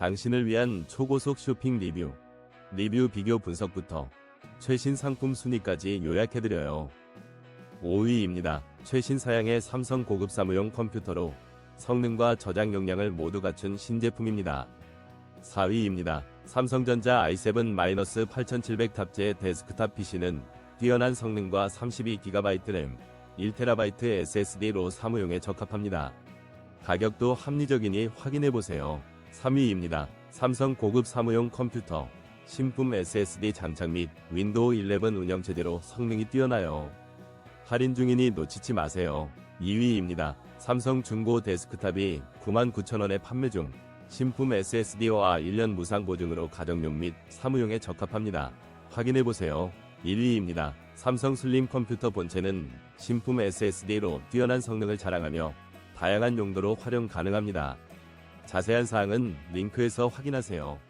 당신을 위한 초고속 쇼핑 리뷰, 리뷰 비교 분석부터 최신 상품 순위까지 요약해드려요. 5위입니다. 최신 사양의 삼성 고급 사무용 컴퓨터로 성능과 저장 용량을 모두 갖춘 신제품입니다. 4위입니다. 삼성전자 i7-8700 탑재 데스크탑 PC는 뛰어난 성능과 32GB 램, 1TB SSD로 사무용에 적합합니다. 가격도 합리적이니 확인해보세요. 3위입니다. 삼성 고급 사무용 컴퓨터, 신품 SSD 장착 및 윈도우 11 운영 체제로 성능이 뛰어나요. 할인 중이니 놓치지 마세요. 2위입니다. 삼성 중고 데스크탑이 99,000원에 판매 중 신품 SSD와 1년 무상 보증으로 가정용 및 사무용에 적합합니다. 확인해 보세요. 1위입니다. 삼성 슬림 컴퓨터 본체는 신품 SSD로 뛰어난 성능을 자랑하며 다양한 용도로 활용 가능합니다. 자세한 사항은 링크에서 확인하세요.